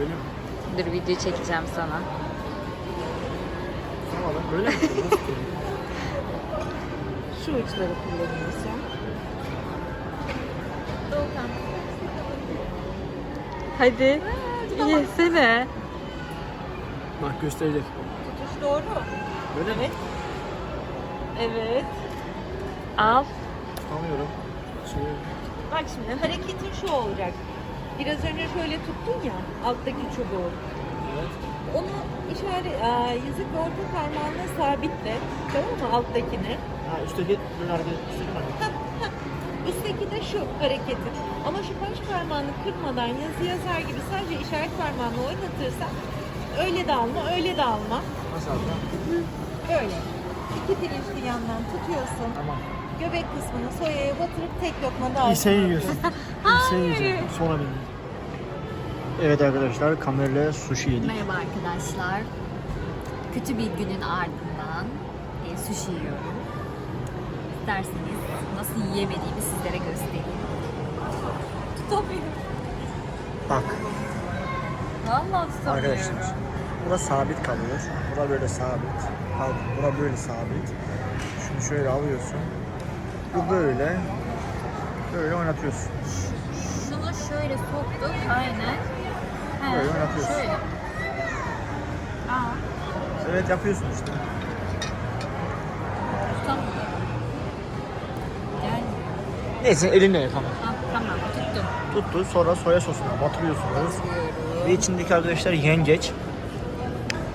Böyle mi? Dur video çekeceğim sana. Tamam lan böyle mi? Şu uçları kullanıyorsun. Hadi. Yesene. Bak gösterecek. Tutuş doğru. Böyle mi? Evet. Evet. Al. Tutamıyorum. Şey, Bak şimdi hareketin şu olacak. Biraz önce şöyle tuttun ya alttaki çubuğu. evet. Onu işaret, aa, yüzük ve orta parmağınla sabitle. Tamam mı alttakini? Ha üstteki böyle hareket üstteki hareket. Üstteki de şu hareketin. Ama şu baş parmağını kırmadan yazı yazar gibi sadece işaret parmağını oynatırsan öyle de alma, öyle de alma. Nasıl aldı? Böyle. İki pirinçli yandan tutuyorsun. Tamam. Göbek kısmını soyaya batırıp tek lokmada al. İyi yiyorsun. İyi yiyeceksin. Sonra benim. Evet arkadaşlar kamerayla sushi yedik. Merhaba arkadaşlar. Kötü bir günün ardından e, sushi yiyorum. İsterseniz nasıl yiyemediğimi sizlere göstereyim. Tutamıyorum. Bak Vallahi tutamıyorum. arkadaşlar. Bura sabit kalıyor. Bura böyle sabit. Pardon, bura böyle sabit. Şunu şöyle alıyorsun. Bu böyle. Böyle oynatıyorsun. Şunu şöyle soktuk. Aynen. He, Böyle oynatıyorsun. Şöyle. Aa, Evet yapıyorsun işte. tutamıyorum. Gel. Neyse elinle yap ama. Ah, tamam tuttum. Tuttu sonra soya sosuna batırıyorsunuz. Ve içindeki arkadaşlar yengeç.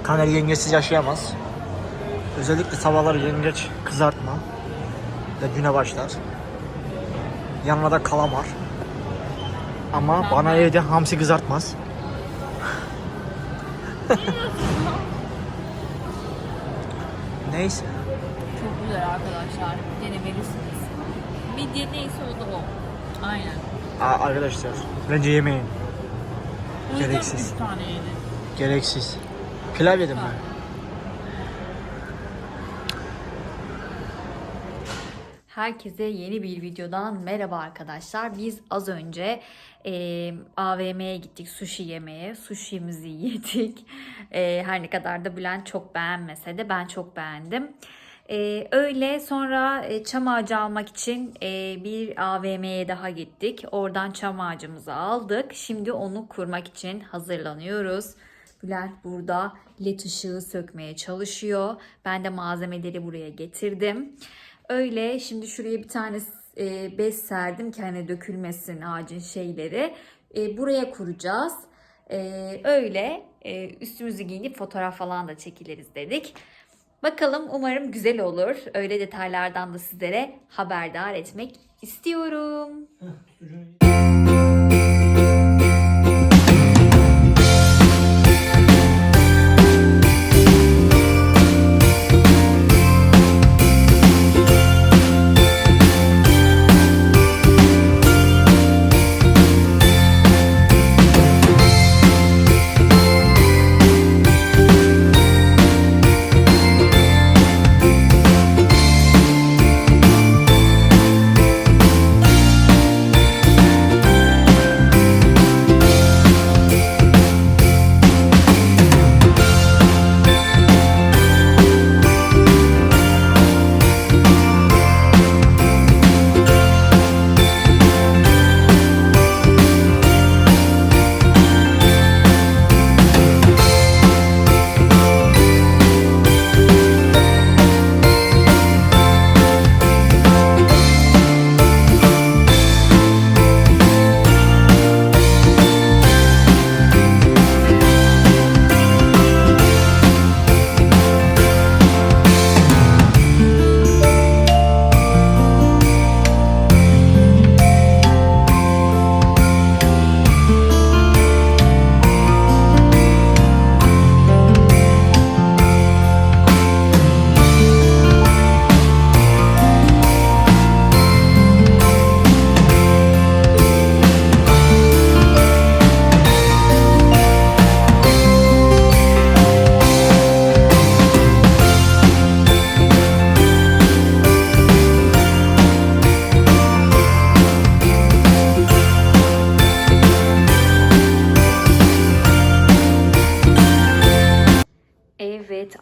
Kaner yengeçsiz yaşayamaz. Özellikle sabahları yengeç kızartma. Ve güne başlar. Yanına da kalamar. Ama bana evde hamsi kızartmaz. Neyse. Çok güzel arkadaşlar. Denemelisiniz. Midye neyse o da o. Aynen. Aa, arkadaşlar bence yemeyin. Gereksiz. Gereksiz. Pilav yedim ben. Herkese yeni bir videodan merhaba arkadaşlar. Biz az önce e, AVM'ye gittik sushi yemeye. Sushi'mizi yedik. E, her ne kadar da Bülent çok beğenmese de ben çok beğendim. E, öyle sonra e, çam ağacı almak için e, bir AVM'ye daha gittik. Oradan çam ağacımızı aldık. Şimdi onu kurmak için hazırlanıyoruz. Bülent burada led ışığı sökmeye çalışıyor. Ben de malzemeleri buraya getirdim. Öyle şimdi şuraya bir tane e, bez serdim ki hani dökülmesin ağacın şeyleri. E, buraya kuracağız. E, öyle e, üstümüzü giyinip fotoğraf falan da çekiliriz dedik. Bakalım umarım güzel olur. Öyle detaylardan da sizlere haberdar etmek istiyorum.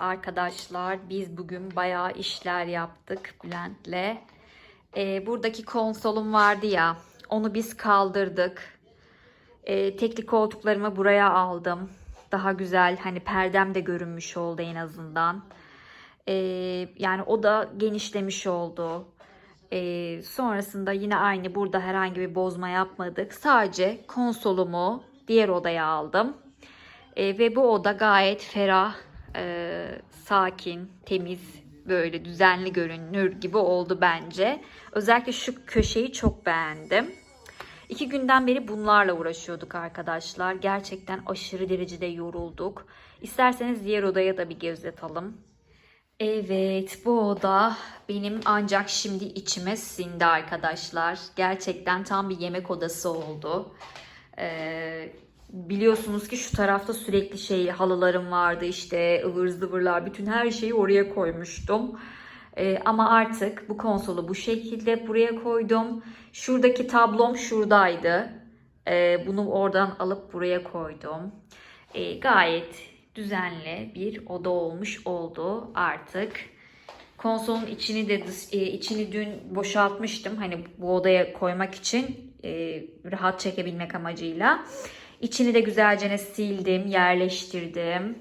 Arkadaşlar biz bugün bayağı işler yaptık Bülent'le. Ee, buradaki konsolum vardı ya onu biz kaldırdık. Ee, tekli koltuklarımı buraya aldım. Daha güzel hani perdem de görünmüş oldu en azından. Ee, yani o da genişlemiş oldu. Ee, sonrasında yine aynı burada herhangi bir bozma yapmadık. Sadece konsolumu diğer odaya aldım. Ee, ve bu oda gayet ferah, e, sakin, temiz, böyle düzenli görünür gibi oldu bence. Özellikle şu köşeyi çok beğendim. İki günden beri bunlarla uğraşıyorduk arkadaşlar. Gerçekten aşırı derecede yorulduk. İsterseniz diğer odaya da bir göz atalım. Evet bu oda benim ancak şimdi içime sindi arkadaşlar. Gerçekten tam bir yemek odası oldu. Ee, biliyorsunuz ki şu tarafta sürekli şey halılarım vardı işte ıvır zıvırlar bütün her şeyi oraya koymuştum. Ee, ama artık bu konsolu bu şekilde buraya koydum. Şuradaki tablom şuradaydı. Ee, bunu oradan alıp buraya koydum. Ee, gayet düzenli bir oda olmuş oldu artık. Konsolun içini de e, içini dün boşaltmıştım. Hani bu odaya koymak için e, rahat çekebilmek amacıyla. İçini de güzelce sildim, yerleştirdim.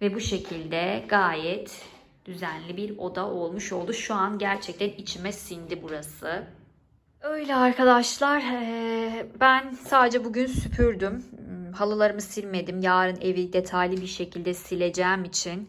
Ve bu şekilde gayet düzenli bir oda olmuş oldu. Şu an gerçekten içime sindi burası. Öyle arkadaşlar. eee, Ben sadece bugün süpürdüm. Hmm, Halılarımı silmedim. Yarın evi detaylı bir şekilde sileceğim için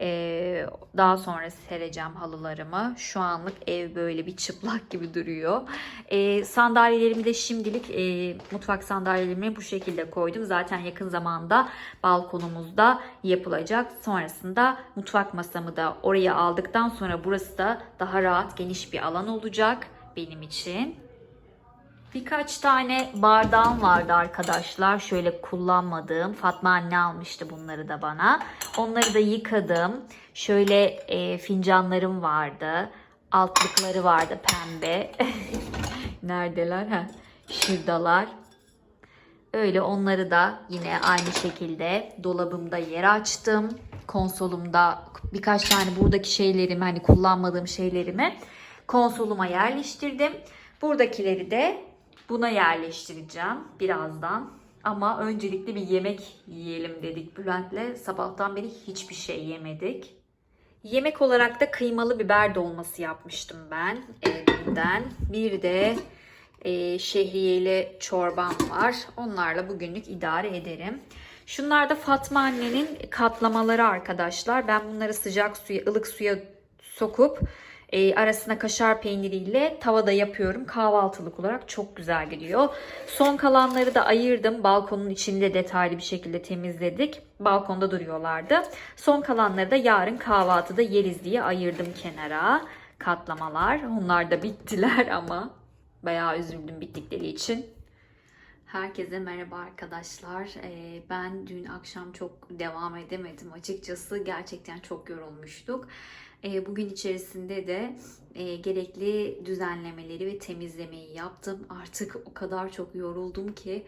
eee, daha sonra sereceğim halılarımı. Şu anlık ev böyle bir çıplak gibi duruyor. Eee, sandalyelerimi de şimdilik eee, mutfak sandalyelerimi bu şekilde koydum. Zaten yakın zamanda balkonumuzda yapılacak. Sonrasında mutfak masamı da oraya aldıktan sonra burası da daha rahat geniş bir alan olacak benim için. Birkaç tane bardağım vardı arkadaşlar. Şöyle kullanmadığım. Fatma anne almıştı bunları da bana. Onları da yıkadım. Şöyle e, fincanlarım vardı. Altlıkları vardı pembe. Neredeler? Ha, şuradalar. Öyle onları da yine aynı şekilde dolabımda yer açtım. Konsolumda birkaç tane buradaki şeylerimi hani kullanmadığım şeylerimi konsoluma yerleştirdim. Buradakileri de buna yerleştireceğim birazdan. Ama öncelikle bir yemek yiyelim dedik Bülent'le. Sabahtan beri hiçbir şey yemedik. Yemek olarak da kıymalı biber dolması yapmıştım ben evimden. Bir de e, şehriyeli çorbam var. Onlarla bugünlük idare ederim. Şunlar da Fatma annenin katlamaları arkadaşlar. Ben bunları sıcak suya, ılık suya sokup e, arasına kaşar peyniriyle tavada yapıyorum. Kahvaltılık olarak çok güzel gidiyor. Son kalanları da ayırdım. Balkonun içinde detaylı bir şekilde temizledik. Balkonda duruyorlardı. Son kalanları da yarın kahvaltıda yeriz diye ayırdım kenara. Katlamalar. Onlar da bittiler ama bayağı üzüldüm bittikleri için. Herkese merhaba arkadaşlar. Ee, ben dün akşam çok devam edemedim açıkçası. Gerçekten çok yorulmuştuk. Ee, bugün içerisinde de e, gerekli düzenlemeleri ve temizlemeyi yaptım. Artık o kadar çok yoruldum ki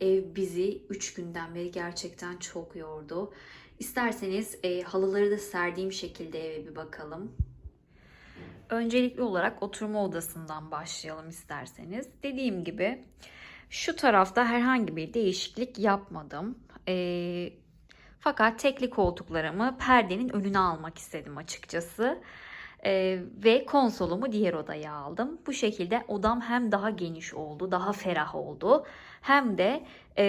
ev bizi 3 günden beri gerçekten çok yordu. İsterseniz e, halıları da serdiğim şekilde eve bir bakalım. Öncelikli olarak oturma odasından başlayalım isterseniz. Dediğim gibi şu tarafta herhangi bir değişiklik yapmadım. Ee, fakat tekli koltuklarımı perdenin önüne almak istedim açıkçası. Ee, ve konsolumu diğer odaya aldım. Bu şekilde odam hem daha geniş oldu, daha ferah oldu. Hem de e,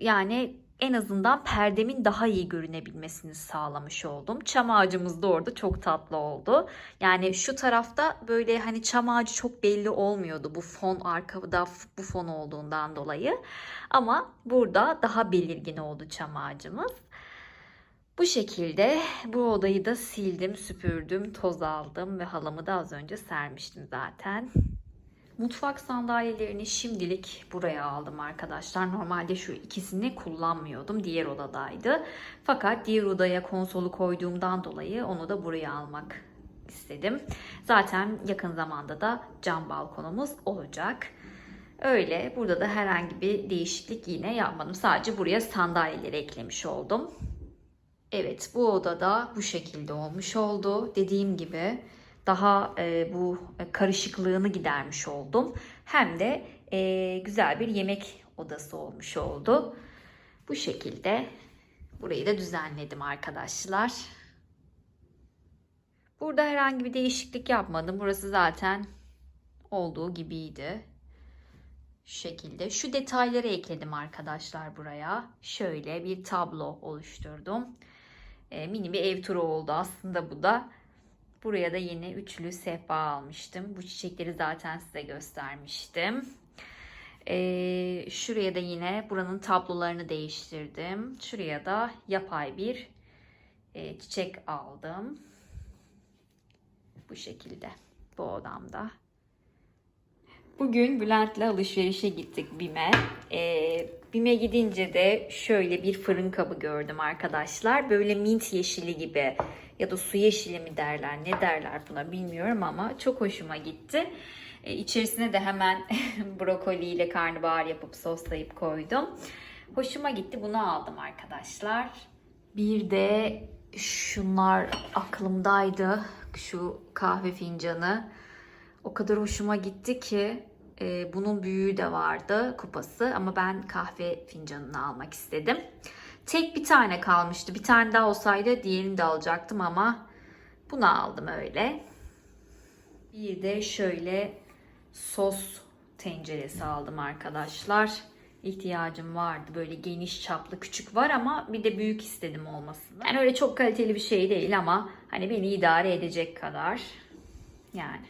yani en azından perdemin daha iyi görünebilmesini sağlamış oldum. Çam ağacımız da orada çok tatlı oldu. Yani şu tarafta böyle hani çam ağacı çok belli olmuyordu bu fon arkada bu fon olduğundan dolayı. Ama burada daha belirgin oldu çam ağacımız. Bu şekilde bu odayı da sildim, süpürdüm, toz aldım ve halımı da az önce sermiştim zaten. Mutfak sandalyelerini şimdilik buraya aldım arkadaşlar. Normalde şu ikisini kullanmıyordum. Diğer odadaydı. Fakat diğer odaya konsolu koyduğumdan dolayı onu da buraya almak istedim. Zaten yakın zamanda da cam balkonumuz olacak. Öyle burada da herhangi bir değişiklik yine yapmadım. Sadece buraya sandalyeleri eklemiş oldum. Evet bu odada bu şekilde olmuş oldu. Dediğim gibi daha e, bu karışıklığını gidermiş oldum. Hem de e, güzel bir yemek odası olmuş oldu. Bu şekilde burayı da düzenledim arkadaşlar. Burada herhangi bir değişiklik yapmadım. Burası zaten olduğu gibiydi. Şu şekilde. Şu detayları ekledim arkadaşlar buraya. Şöyle bir tablo oluşturdum. E, mini bir ev turu oldu aslında bu da. Buraya da yine üçlü sehpa almıştım. Bu çiçekleri zaten size göstermiştim. E, şuraya da yine buranın tablolarını değiştirdim. Şuraya da yapay bir e, çiçek aldım. Bu şekilde bu odamda. Bugün Bülent'le alışverişe gittik BİM'e. Ee, BİM'e gidince de şöyle bir fırın kabı gördüm arkadaşlar. Böyle mint yeşili gibi ya da su yeşili mi derler ne derler buna bilmiyorum ama çok hoşuma gitti. Ee, içerisine de hemen brokoli ile karnabahar yapıp soslayıp koydum. Hoşuma gitti bunu aldım arkadaşlar. Bir de şunlar aklımdaydı. Şu kahve fincanı. O kadar hoşuma gitti ki e, bunun büyüğü de vardı kupası ama ben kahve fincanını almak istedim. Tek bir tane kalmıştı. Bir tane daha olsaydı diğerini de alacaktım ama bunu aldım öyle. Bir de şöyle sos tenceresi aldım arkadaşlar. İhtiyacım vardı. Böyle geniş çaplı küçük var ama bir de büyük istedim olmasını. Yani öyle çok kaliteli bir şey değil ama hani beni idare edecek kadar. Yani.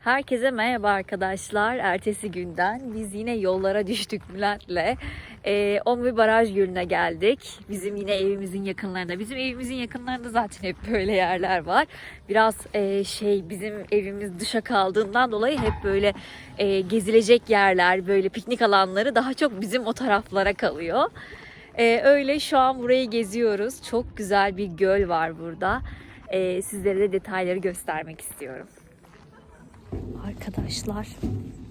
Herkese merhaba arkadaşlar. Ertesi günden biz yine yollara düştük Bülent'le. Ee, Omri Baraj Gölü'ne geldik. Bizim yine evimizin yakınlarında. Bizim evimizin yakınlarında zaten hep böyle yerler var. Biraz e, şey bizim evimiz dışa kaldığından dolayı hep böyle e, gezilecek yerler, böyle piknik alanları daha çok bizim o taraflara kalıyor. Ee, öyle şu an burayı geziyoruz. Çok güzel bir göl var burada. Ee, sizlere de detayları göstermek istiyorum. Arkadaşlar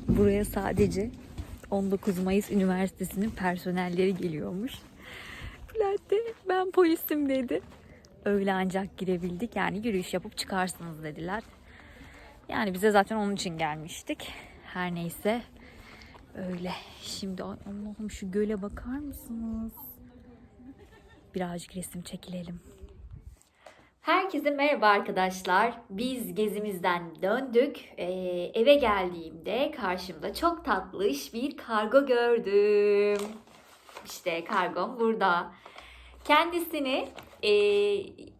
buraya sadece 19 Mayıs Üniversitesi'nin personelleri geliyormuş. Bülent ben polisim dedi. Öyle ancak girebildik. Yani yürüyüş yapıp çıkarsınız dediler. Yani bize zaten onun için gelmiştik. Her neyse öyle. Şimdi Allah'ım şu göle bakar mısınız? Birazcık resim çekilelim. Herkese merhaba arkadaşlar. Biz gezimizden döndük. Ee, eve geldiğimde karşımda çok tatlış bir kargo gördüm. İşte kargom burada. Kendisini e,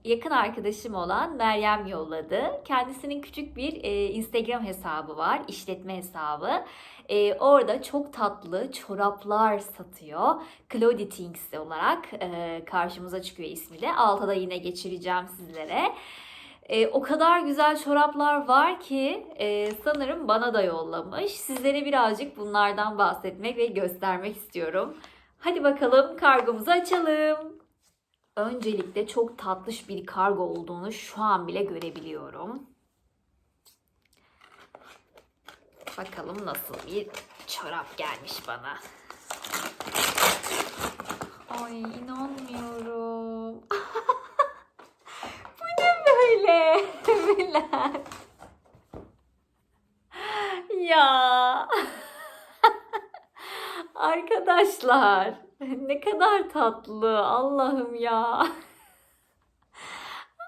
yakın arkadaşım olan Meryem yolladı. Kendisinin küçük bir e, Instagram hesabı var, işletme hesabı. E, orada çok tatlı çoraplar satıyor. Claudie Things olarak e, karşımıza çıkıyor ismi de. Alta da yine geçireceğim sizlere. E, o kadar güzel çoraplar var ki e, sanırım bana da yollamış. Sizlere birazcık bunlardan bahsetmek ve göstermek istiyorum. Hadi bakalım kargomuzu açalım. Öncelikle çok tatlış bir kargo olduğunu şu an bile görebiliyorum. Bakalım nasıl bir çorap gelmiş bana. Ay inanmıyorum. Bu ne böyle? Bülent. ya. Arkadaşlar ne kadar tatlı Allah'ım ya.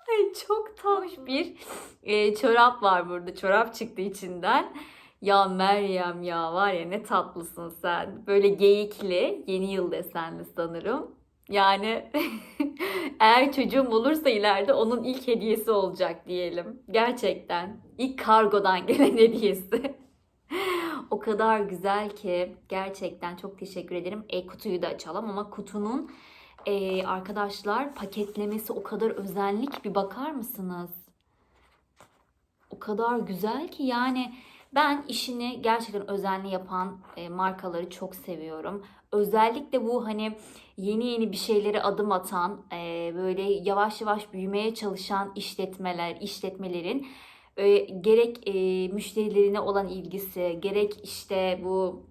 Ay çok tatlı bir e, çorap var burada. Çorap çıktı içinden. Ya Meryem ya var ya ne tatlısın sen. Böyle geyikli, yeni yıl desenli sanırım. Yani eğer çocuğum olursa ileride onun ilk hediyesi olacak diyelim. Gerçekten. ilk kargodan gelen hediyesi. o kadar güzel ki gerçekten çok teşekkür ederim. E kutuyu da açalım ama kutunun e, arkadaşlar paketlemesi o kadar özenlik bir bakar mısınız? O kadar güzel ki yani ben işini gerçekten özenli yapan e, markaları çok seviyorum. Özellikle bu hani yeni yeni bir şeylere adım atan, e, böyle yavaş yavaş büyümeye çalışan işletmeler, işletmelerin e, gerek e, müşterilerine olan ilgisi, gerek işte bu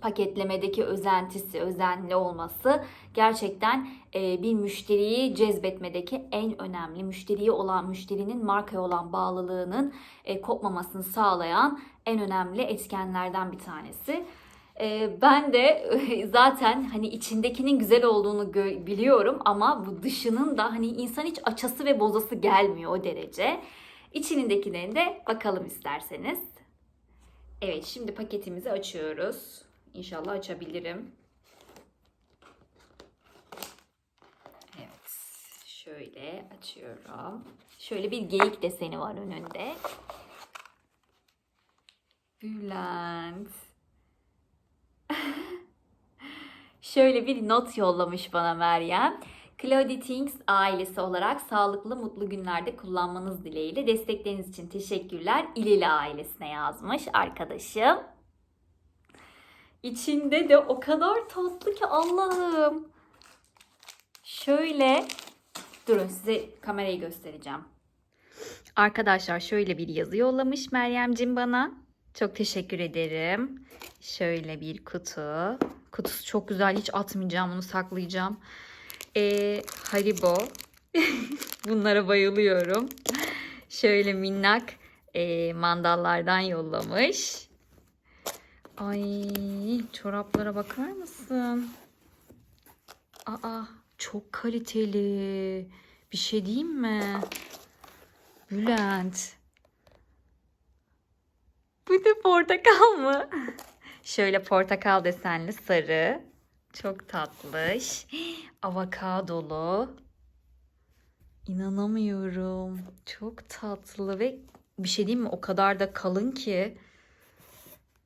paketlemedeki özentisi, özenli olması gerçekten e, bir müşteriyi cezbetmedeki en önemli müşteriye olan müşterinin markaya olan bağlılığının e, kopmamasını sağlayan en önemli etkenlerden bir tanesi. Ben de zaten hani içindekinin güzel olduğunu biliyorum ama bu dışının da hani insan hiç açası ve bozası gelmiyor o derece. İçindekilerini de bakalım isterseniz. Evet şimdi paketimizi açıyoruz. İnşallah açabilirim. Evet. Şöyle açıyorum. Şöyle bir geyik deseni var önünde. Bülent. Şöyle bir not yollamış bana Meryem. Cloudy Things ailesi olarak sağlıklı mutlu günlerde kullanmanız dileğiyle destekleriniz için teşekkürler. İlili ailesine yazmış arkadaşım. İçinde de o kadar tatlı ki Allah'ım. Şöyle durun size kamerayı göstereceğim. Arkadaşlar şöyle bir yazı yollamış Meryemcim bana. Çok teşekkür ederim. Şöyle bir kutu. Kutusu çok güzel. Hiç atmayacağım. Bunu saklayacağım. Ee, Haribo. Bunlara bayılıyorum. Şöyle minnak e, mandallardan yollamış. Ay çoraplara bakar mısın? Aa çok kaliteli. Bir şey diyeyim mi? Bülent. Bu da portakal mı? Şöyle portakal desenli sarı. Çok tatlış. Avokadolu. İnanamıyorum. Çok tatlı ve bir şey diyeyim mi? O kadar da kalın ki.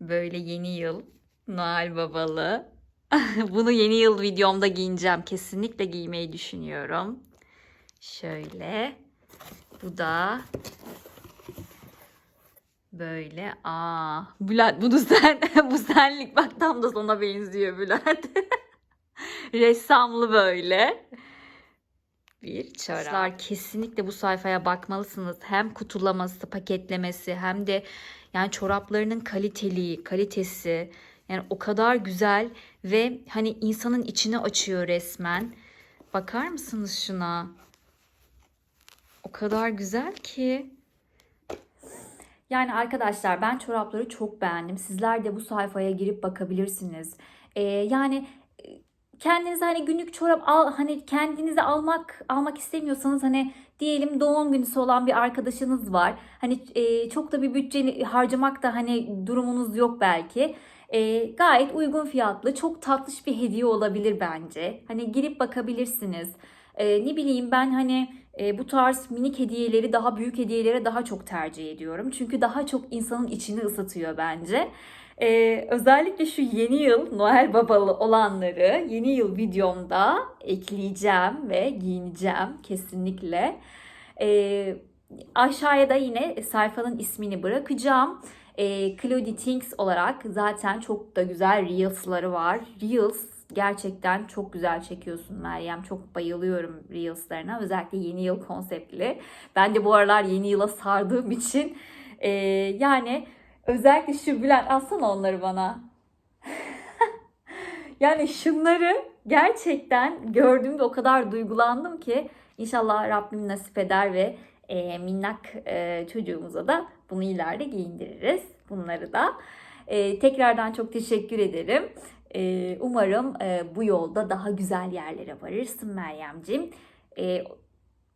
Böyle yeni yıl. Noel babalı. Bunu yeni yıl videomda giyineceğim. Kesinlikle giymeyi düşünüyorum. Şöyle. Bu da böyle. Aa, Bülent bunu sen bu senlik bak tam da sana benziyor Bülent. Ressamlı böyle. Bir çorap. Kesinlikle bu sayfaya bakmalısınız. Hem kutulaması, paketlemesi hem de yani çoraplarının kaliteli, kalitesi yani o kadar güzel ve hani insanın içini açıyor resmen. Bakar mısınız şuna? O kadar güzel ki. Yani arkadaşlar ben çorapları çok beğendim. Sizler de bu sayfaya girip bakabilirsiniz. Ee, yani kendinize hani günlük çorap al hani kendinize almak almak istemiyorsanız hani diyelim doğum günüsü olan bir arkadaşınız var. Hani e, çok da bir bütçe harcamak da hani durumunuz yok belki. E, gayet uygun fiyatlı, çok tatlış bir hediye olabilir bence. Hani girip bakabilirsiniz. E, ne bileyim ben hani e, bu tarz minik hediyeleri daha büyük hediyelere daha çok tercih ediyorum. Çünkü daha çok insanın içini ısıtıyor bence. E, özellikle şu yeni yıl Noel babalı olanları yeni yıl videomda ekleyeceğim ve giyineceğim kesinlikle. E, aşağıya da yine sayfanın ismini bırakacağım. E, Cloudy Things olarak zaten çok da güzel Reels'ları var. Reels gerçekten çok güzel çekiyorsun Meryem. Çok bayılıyorum Reels'larına. Özellikle yeni yıl konseptli. Ben de bu aralar yeni yıla sardığım için e, yani özellikle şu Bülent alsana onları bana. yani şunları gerçekten gördüğümde o kadar duygulandım ki inşallah Rabbim nasip eder ve e, minnak e, çocuğumuza da bunu ileride giyindiririz. Bunları da. E, tekrardan çok teşekkür ederim. E, umarım e, bu yolda daha güzel yerlere varırsın Meryem'cim. E,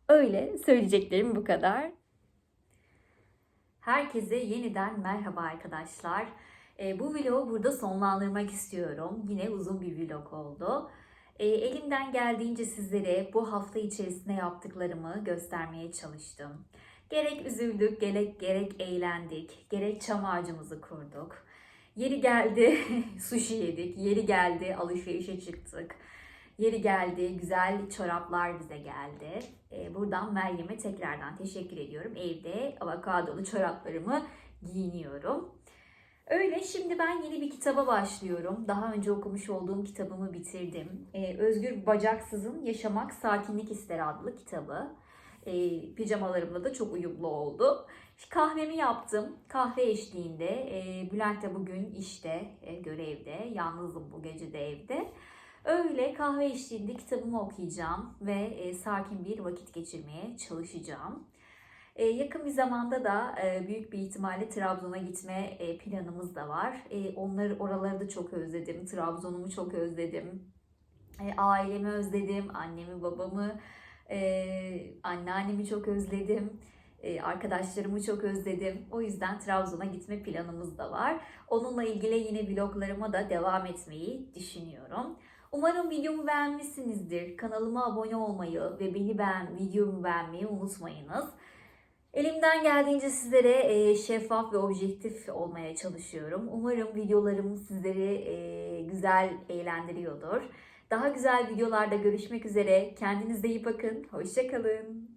öyle söyleyeceklerim bu kadar. Herkese yeniden merhaba arkadaşlar. E, bu vlogu burada sonlandırmak istiyorum. Yine uzun bir vlog oldu. E, elimden geldiğince sizlere bu hafta içerisinde yaptıklarımı göstermeye çalıştım. Gerek üzüldük, gerek, gerek eğlendik, gerek çam ağacımızı kurduk. Yeri geldi sushi yedik, yeri geldi alışverişe çıktık. Yeri geldi güzel çoraplar bize geldi. E, buradan Meryem'e tekrardan teşekkür ediyorum. Evde avokadolu çoraplarımı giyiniyorum. Öyle şimdi ben yeni bir kitaba başlıyorum. Daha önce okumuş olduğum kitabımı bitirdim. Ee, Özgür Bacaksız'ın Yaşamak Sakinlik İster adlı kitabı. E, pijamalarımla da çok uyumlu oldu. Kahvemi yaptım. Kahve eşliğinde. E, Bülent de bugün işte, e, görevde. Yalnızım bu gece de evde. Öyle kahve eşliğinde kitabımı okuyacağım ve e, sakin bir vakit geçirmeye çalışacağım. E, yakın bir zamanda da e, büyük bir ihtimalle Trabzon'a gitme e, planımız da var. E, onları oraları da çok özledim. Trabzon'umu çok özledim. E, ailemi özledim. Annemi, babamı, e, anneannemi çok özledim. E, arkadaşlarımı çok özledim. O yüzden Trabzon'a gitme planımız da var. Onunla ilgili yine vloglarıma da devam etmeyi düşünüyorum. Umarım videomu beğenmişsinizdir. Kanalıma abone olmayı ve beni beğen, videomu beğenmeyi unutmayınız. Elimden geldiğince sizlere e, şeffaf ve objektif olmaya çalışıyorum. Umarım videolarım sizleri e, güzel eğlendiriyordur. Daha güzel videolarda görüşmek üzere. Kendinize iyi bakın. Hoşçakalın.